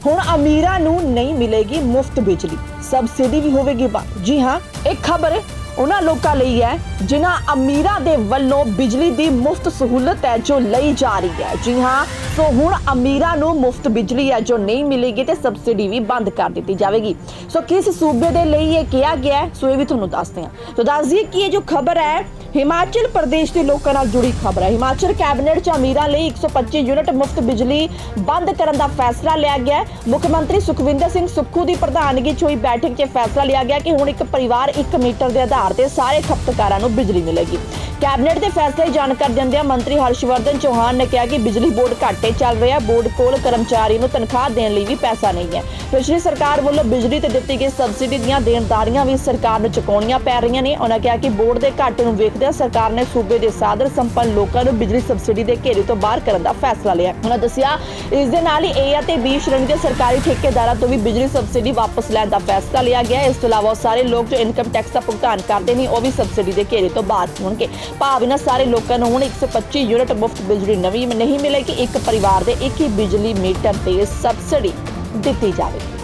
ਹੁਣ ਅਮੀਰਾਂ ਨੂੰ ਨਹੀਂ ਮਿਲੇਗੀ ਮੁਫਤ ਬਿਜਲੀ। ਸਬਸਿਡੀ ਵੀ ਹੋਵੇਗੀ ਬੰਦ ਜੀ ਹਾਂ ਇਹ ਖਬਰ ਉਹਨਾਂ ਲੋਕਾਂ ਲਈ ਹੈ, ਜਿਨ੍ਹਾਂ ਅਮੀਰਾਂ ਦੇ ਵੱਲੋਂ ਬਿਜਲੀ ਦੀ ਮੁਫਤ ਸਹੂਲਤ ਹੈ ਜੋ ਲਈ ਜਾ ਰਹੀ ਹੈ। ਜੀ ਹਾਂ, ਸੋ ਹੁਣ ਅਮੀਰਾਂ ਨੂੰ ਮੁਫਤ ਬਿਜਲੀ ਹੈ ਜੋ ਨਹੀਂ ਮਿਲੇਗੀ ਤੇ ਸਬਸਿਡੀ ਵੀ ਬੰਦ ਕਰ ਦਿੱਤੀ ਜਾਵੇਗੀ। ਸੋ ਕਿਸ ਸੂਬੇ ਦੇ ਲਈ ਇਹ ਕਿਹਾ ਗਿਆ ਸੋ ਇਹ ਵੀ ਤੁਹਾਨੂੰ ਦੱਸਦੇ ਹਾਂ। ਤਾਂ ਦੱਸ ਦਈਏ ਕਿ ਇਹ ਜੋ ਖਬਰ ਹੈ ਹਿਮਾਚਲ ਪ੍ਰਦੇਸ਼ ਦੇ ਲੋਕਾਂ ਨਾਲ ਜੁੜੀ ਖਬਰ ਹੈ। ਹਿਮਾਚਲ ਕੈਬਨਿਟ 'ਚ ਅਮੀਰਾਂ ਲਈ 125 ਯੂਨਿਟ ਮੁਫਤ ਬਿਜਲੀ ਬੰਦ ਕਰਨ ਦਾ ਫੈਸਲਾ ਲਿਆ ਗਿਆ ਮੁੱਖ ਮੰਤਰੀ ਸੁਖਵਿੰਦਰ ਸਿੰਘ ਸੁੱਖੂ ਦੀ ਪ੍ਰਧਾਨਗੀ 'ਚ ਹੋਈ ਬੈਠਕ 'ਚ ਫੈਸਲਾ ਲਿਆ ਗਿਆ ਕਿ ਹੁਣ ਇੱਕ ਪਰਿਵਾਰ 1 ਮੀਟਰ ਦੇ ਆਧਾਰ ਤੇ ਸਾਰੇ ਖਪਤਕਾਰਾਂ ਨੂੰ ਬਿਜਲੀ ਮਿਲੇਗੀ। ਕੈਬਨਿਟ ਦੇ ਫੈਸਲੇ ਜਾਣਕਾਰੀ ਦਿੰਦਿਆਂ ਮੰਤਰੀ ਹਰਸ਼ਵਰਧਨ ਚੌਹਾਨ ਨੇ ਕਿਹਾ ਕਿ ਬਿਜਲੀ ਬੋਰਡ ਘਾਟੇ ਚੱਲ ਰਿਹਾ, ਬੋਰਡ ਕੋਲ ਕਰਮਚਾਰੀ ਨੂੰ ਤਨਖਾਹ ਦੇਣ ਲਈ ਵੀ ਪੈਸਾ ਨਹੀਂ ਹੈ। ਪਿਛਲੀ ਸਰਕਾਰ ਵੱਲੋਂ ਬਿਜਲੀ ਤੇ ਦਿੱਤੀ ਗਈ ਸਬਸਿਡੀ ਦੀਆਂ ਦੇਣਦਾਰੀਆਂ ਵੀ ਸਰਕਾਰ ਨੂੰ ਚੁਕਾਉਣੀਆਂ ਪੈ ਰਹੀਆਂ ਨੇ। ਉਹਨਾਂ ਕਿਹਾ ਕਿ ਬੋਰਡ ਦੇ ਘਾਟੇ ਨੂੰ ਵੇਖਦਿਆਂ ਸਰਕਾਰ ਨੇ ਸੂਬੇ ਦੇ ਸਾਦਰ ਸੰਪੰਨ ਲੋਕਾਂ ਨੂੰ ਬਿਜਲੀ ਸਬਸਿਡੀ ਦੇ ਘੇਰੇ ਤੋਂ ਬਾਹਰ ਕਰਨ ਦਾ ਫੈਸਲਾ ਲਿਆ। ਉਹਨਾਂ ਦੱਸਿਆ, ਇਸ ਦੇ ਨਾਲ ਹੀ ਏ ਅਤੇ ਬੀ ਸ਼੍ਰੇਣੀ ਦੇ ਸਰਕਾਰੀ ਠੇਕੇਦਾਰਾਂ ਤੋਂ ਵੀ ਬਿਜਲੀ ਸਬਸਿਡੀ ਵਾਪਸ ਲੈਣ ਦਾ ਫੈਸਲਾ ਲਿਆ ਗਿਆ। ਇਸ ਤੋਂ ਇਲਾਵਾ ਉਹ ਸਾਰੇ ਲੋਕ ਜੋ ਇਨਕਮ ਟੈਕਸ ਦਾ ਭੁਗਤਾਨ ਕਰਦੇ ਨੇ, ਉਹ ਵੀ ਸਬਸਿਡੀ ਦੇ ਘੇਰੇ ਤੋਂ ਬਾਹਰ ਹੋਣਗੇ। ਭਾਵ ਇਹਨਾਂ ਸਾਰੇ ਲੋਕਾਂ ਨੂੰ ਹੁਣ 125 ਯੂਨਿਟ ਮੁਫਤ ਬਿਜਲੀ ਨਵੀਂ ਨਹੀਂ ਮਿਲੇਗੀ, ਇੱਕ ਪਰਿਵਾਰ ਦੇ ਇੱਕ ਹੀ ਬਿਜਲੀ ਮੀਟਰ ਤੇ ਸਬਸਿਡੀ ਦਿੱਤੀ ਜਾਵੇਗੀ।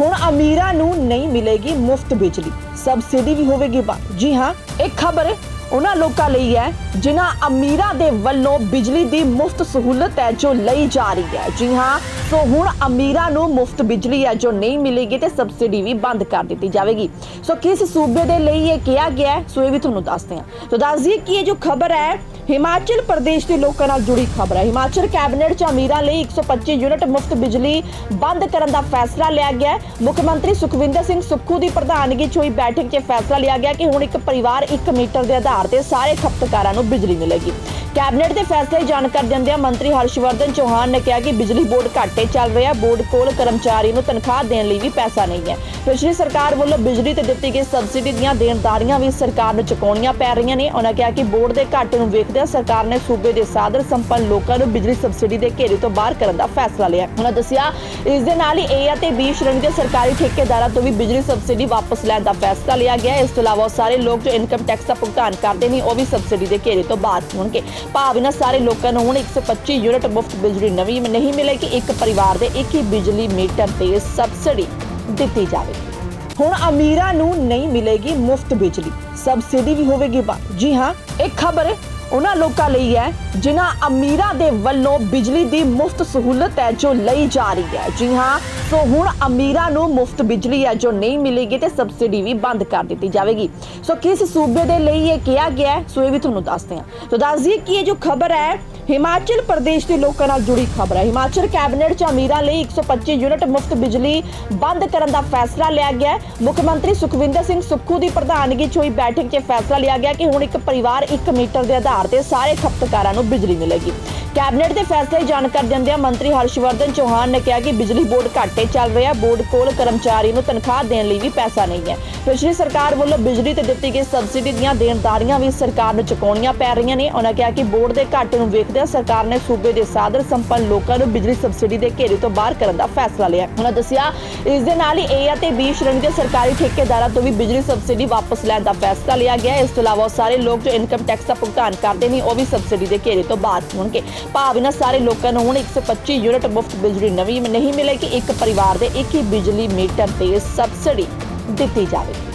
ਹੁਣ ਅਮੀਰਾਂ ਨੂੰ ਨਹੀਂ ਮਿਲੇਗੀ ਮੁਫਤ ਬਿਜਲੀ, ਸਬਸਿਡੀ ਵੀ ਹੋਵੇਗੀ ਜੀ ਹਾਂ ਇਹ ਖਬਰ ਉਹਨਾਂ ਲੋਕਾਂ ਲਈ ਹੈ, ਜਿਨ੍ਹਾਂ ਅਮੀਰਾਂ ਦੇ ਵੱਲੋਂ ਬਿਜਲੀ ਦੀ ਮੁਫਤ ਸਹੂਲਤ ਹੈ ਜੋ ਲਈ ਜਾ ਰਹੀ ਹੈ। ਜੀ ਹਾਂ, ਸੋ ਹੁਣ ਅਮੀਰਾਂ ਨੂੰ ਮੁਫਤ ਬਿਜਲੀ ਹੈ ਜੋ ਨਹੀਂ ਮਿਲੇਗੀ ਤੇ ਸਬਸਿਡੀ ਵੀ ਬੰਦ ਕਰ ਦਿੱਤੀ ਜਾਵੇਗੀ। ਸੋ ਕਿਸ ਸੂਬੇ ਦੇ ਲਈ ਇਹ ਕਿਹਾ ਗਿਆ ਹੈ, ਸੋ ਇਹ ਵੀ ਤੁਹਾਨੂੰ ਦੱਸਦੇ ਹਾਂ। ਤਾਂ ਦੱਸ ਦਈਏ ਕਿ ਇਹ ਜੋ ਖਬਰ ਹੈ, ਹਿਮਾਚਲ ਪ੍ਰਦੇਸ਼ ਦੇ ਲੋਕਾਂ ਨਾਲ ਜੁੜੀ ਖਬਰ ਹੈ। ਹਿਮਾਚਲ ਕੈਬਨਿਟ 'ਚ ਅਮੀਰਾਂ ਲਈ 125 ਯੂਨਿਟ ਮੁਫਤ ਬਿਜਲੀ ਬੰਦ ਕਰਨ ਦਾ ਫੈਸਲਾ ਲਿਆ ਗਿਆ ਮੁੱਖ ਮੰਤਰੀ ਸੁਖਵਿੰਦਰ ਸਿੰਘ ਸੁੱਖੂ ਦੀ ਪ੍ਰਧਾਨਗੀ 'ਚ ਹੋਈ ਬੈਠਕ 'ਚ ਇਹ ਫੈਸਲਾ ਲਿਆ ਗਿਆ ਕਿ ਹੁਣ ਇੱਕ ਪਰਿਵਾਰ 1 ਮੀਟਰ ਦੇ ਆਧਾਰ ਤੇ ਸਾਰੇ ਖਪਤਕਾਰਾਂ ਨੂੰ ਬਿਜਲੀ ਮਿਲੇਗੀ। ਕੈਬਨਿਟ ਦੇ ਫੈਸਲੇ ਦੀ ਜਾਣਕਾਰੀ ਦਿੰਦਿਆਂ ਮੰਤਰੀ ਹਰਸ਼ਵਰਧਨ ਚੌਹਾਨ ਨੇ ਕਿਹਾ ਕਿ ਬਿਜਲੀ ਬੋਰਡ ਘਾਟੇ ਚੱਲ ਰਿਹਾ, ਬੋਰਡ ਕੋਲ ਕਰਮਚਾਰੀ ਨੂੰ ਤਨਖਾਹ ਦੇਣ ਲਈ ਵੀ ਪੈਸਾ ਨਹੀਂ ਹੈ। ਪਿਛਲੀ ਸਰਕਾਰ ਵੱਲੋਂ ਬਿਜਲੀ ਤੇ ਦਿੱਤੀ ਗਈ ਸਬਸਿਡੀ ਦੀਆਂ ਦੇਣਦਾਰੀਆਂ ਵੀ ਸਰਕਾਰ ਨੂੰ ਚੁਕਾਉਣੀਆਂ ਪੈ ਰਹੀਆਂ ਨੇ। ਉਹਨਾਂ ਕਿਹਾ ਕਿ ਬੋਰਡ ਦੇ ਘਾਟੇ ਨੂੰ ਵੇਖਦਿਆਂ ਸਰਕਾਰ ਨੇ ਸੂਬੇ ਦੇ ਸਾਦਰ ਸੰਪੰਨ ਲੋਕਾਂ ਨੂੰ ਬਿਜਲੀ ਸਬਸਿਡੀ ਦੇ ਘੇਰੇ ਤੋਂ ਬਾਹਰ ਕਰਨ ਦਾ ਫੈਸਲਾ ਲਿਆ। ਉਹਨਾਂ ਦੱਸਿਆ, ਇਸ ਦੇ ਨਾਲ ਹੀ ਏ ਅਤੇ ਬੀ ਸ਼੍ਰੇਣੀ ਦੇ ਸਰਕਾਰੀ ਠੇਕੇਦਾਰਾਂ ਤੋਂ ਵੀ ਬਿਜਲੀ ਸਬਸਿਡੀ ਵਾਪਸ ਲੈਣ ਦਾ ਫੈਸਲਾ ਲਿਆ ਗਿਆ। ਇਸ ਤੋਂ ਇਲਾਵਾ ਉਹ ਸਾਰੇ ਲੋਕ ਜੋ ਇਨਕਮ ਟੈਕਸ ਦਾ ਭੁਗਤਾਨ ਕਰਦੇ ਨੇ, ਉਹ ਵੀ ਸਬਸਿਡੀ ਦੇ ਘੇਰੇ ਤੋਂ ਬਾਹਰ ਹੋਣਗੇ। ਭਾਵ ਇਹਨਾਂ ਸਾਰੇ ਲੋਕਾਂ ਨੂੰ ਹੁਣ 125 ਯੂਨਿਟ ਮੁਫਤ ਬਿਜਲੀ ਨਵੀਂ ਨਹੀਂ ਮਿਲੇਗੀ, ਇੱਕ ਪਰਿਵਾਰ ਦੇ ਇੱਕ ਹੀ ਬਿਜਲੀ ਮੀਟਰ ਤੇ ਸਬਸਿਡੀ ਦਿੱਤੀ ਜਾਵੇਗੀ। ਹੁਣ ਅਮੀਰਾਂ ਨੂੰ ਨਹੀਂ ਮਿਲੇਗੀ ਮੁਫਤ ਬਿਜਲੀ ਸਬਸਿਡੀ ਵੀ ਹੋਵੇਗੀ ਜੀ ਹਾਂ ਇਹ ਖਬਰ ਉਹਨਾਂ ਲੋਕਾਂ ਲਈ ਹੈ, ਜਿਨ੍ਹਾਂ ਅਮੀਰਾਂ ਦੇ ਵੱਲੋਂ ਬਿਜਲੀ ਦੀ ਮੁਫਤ ਸਹੂਲਤ ਹੈ ਜੋ ਲਈ ਜਾ ਰਹੀ ਹੈ। ਜੀ ਹਾਂ, ਸੋ ਹੁਣ ਅਮੀਰਾਂ ਨੂੰ ਮੁਫਤ ਬਿਜਲੀ ਹੈ ਜੋ ਨਹੀਂ ਮਿਲੇਗੀ ਤੇ ਸਬਸਿਡੀ ਵੀ ਬੰਦ ਕਰ ਦਿੱਤੀ ਜਾਵੇਗੀ। ਸੋ ਕਿਸ ਸੂਬੇ ਦੇ ਲਈ ਇਹ ਕਿਹਾ ਗਿਆ ਹੈ, ਸੋ ਇਹ ਵੀ ਤੁਹਾਨੂੰ ਦੱਸਦੇ ਹਾਂ। ਤਾਂ ਦੱਸ ਦਈਏ ਕਿ ਇਹ ਜੋ ਖਬਰ ਹੈ, ਹਿਮਾਚਲ ਪ੍ਰਦੇਸ਼ ਦੇ ਲੋਕਾਂ ਨਾਲ ਜੁੜੀ ਖਬਰ ਹੈ। ਹਿਮਾਚਲ ਕੈਬਨਿਟ 'ਚ ਅਮੀਰਾਂ ਲਈ 125 ਯੂਨਿਟ ਮੁਫਤ ਬਿਜਲੀ ਬੰਦ ਕਰਨ ਦਾ ਫੈਸਲਾ ਲਿਆ ਗਿਆ ਮੁੱਖ ਮੰਤਰੀ ਸੁਖਵਿੰਦਰ ਸਿੰਘ ਸੁੱਖੂ ਦੀ ਪ੍ਰਧਾਨਗੀ 'ਚ ਹੋਈ ਬੈਠਕ 'ਚ ਇਹ ਫੈਸਲਾ ਲਿਆ ਗਿਆ ਕਿ ਹੁਣ ਇੱਕ ਪਰਿਵਾਰ 1 ਮੀਟਰ ਦੇ ਆਧਾਰ ਤੇ ਸਾਰੇ ਖਪਤਕਾਰਾਂ ਨੂੰ ਬਿਜਲੀ ਮਿਲੇਗੀ। ਕੈਬਨਿਟ ਦੇ ਫੈਸਲੇ ਦੀ ਜਾਣਕਾਰੀ ਦਿੰਦਿਆਂ ਮੰਤਰੀ ਹਰਸ਼ਵਰਧਨ ਚੌਹਾਨ ਨੇ ਕਿਹਾ ਕਿ ਬਿਜਲੀ ਬੋਰਡ ਘਾਟੇ ਚੱਲ ਰਿਹਾ, ਬੋਰਡ ਕੋਲ ਕਰਮਚਾਰੀ ਨੂੰ ਤਨਖਾਹ ਦੇਣ ਲਈ ਵੀ ਪੈਸਾ ਨਹੀਂ ਹੈ। ਪਿਛਲੀ ਸਰਕਾਰ ਵੱਲੋਂ ਬਿਜਲੀ ਤੇ ਦਿੱਤੀ ਗਈ ਸਬਸਿਡੀ ਦੀਆਂ ਦੇਣਦਾਰੀਆਂ ਵੀ ਸਰਕਾਰ ਨੂੰ ਚੁਕਾਉਣੀਆਂ ਪੈ ਰਹੀਆਂ ਨੇ। ਉਹਨਾਂ ਕਿਹਾ ਕਿ ਬੋਰਡ ਦੇ ਘਾਟੇ ਨੂੰ ਵੇਖਦਿਆਂ ਸਰਕਾਰ ਨੇ ਸੂਬੇ ਦੇ ਸਾਦਰ ਸੰਪੰਨ ਲੋਕਾਂ ਨੂੰ ਬਿਜਲੀ ਸਬਸਿਡੀ ਦੇ ਘੇਰੇ ਤੋਂ ਬਾਹਰ ਕਰਨ ਦਾ ਫੈਸਲਾ ਲਿਆ। ਉਹਨਾਂ ਦੱਸਿਆ, ਇਸ ਦੇ ਨਾਲ ਹੀ ਏ ਅਤੇ ਬੀ ਸ਼੍ਰੇਣੀ ਦੇ ਸਰਕਾਰੀ ਠੇਕੇਦਾਰਾਂ ਤੋਂ ਵੀ ਬਿਜਲੀ ਸਬਸਿਡੀ ਵਾਪਸ ਲੈਣ ਦਾ ਫੈਸਲਾ ਲਿਆ ਗਿਆ। ਇਸ ਤੋਂ ਇਲਾਵਾ ਉਹ ਸਾਰੇ ਲੋਕ ਜੋ ਇਨਕਮ ਟੈਕਸ ਦਾ ਭੁਗਤਾਨ ਕਰਦੇ ਨੇ, ਉਹ ਵੀ ਸਬਸਿਡੀ ਦੇ ਘੇਰੇ ਤੋਂ ਬਾਹਰ ਹੋਣਗੇ। ਭਾਵ ਇਹਨਾਂ ਸਾਰੇ ਲੋਕਾਂ ਨੂੰ ਹੁਣ 125 ਯੂਨਿਟ ਮੁਫਤ ਬਿਜਲੀ ਨਵੀਂ ਨਹੀਂ ਮਿਲੇਗੀ, ਇੱਕ ਪਰਿਵਾਰ ਦੇ ਇੱਕ ਹੀ ਬਿਜਲੀ ਮੀਟਰ ਤੇ ਸਬਸਿਡੀ ਦਿੱਤੀ ਜਾਵੇਗੀ।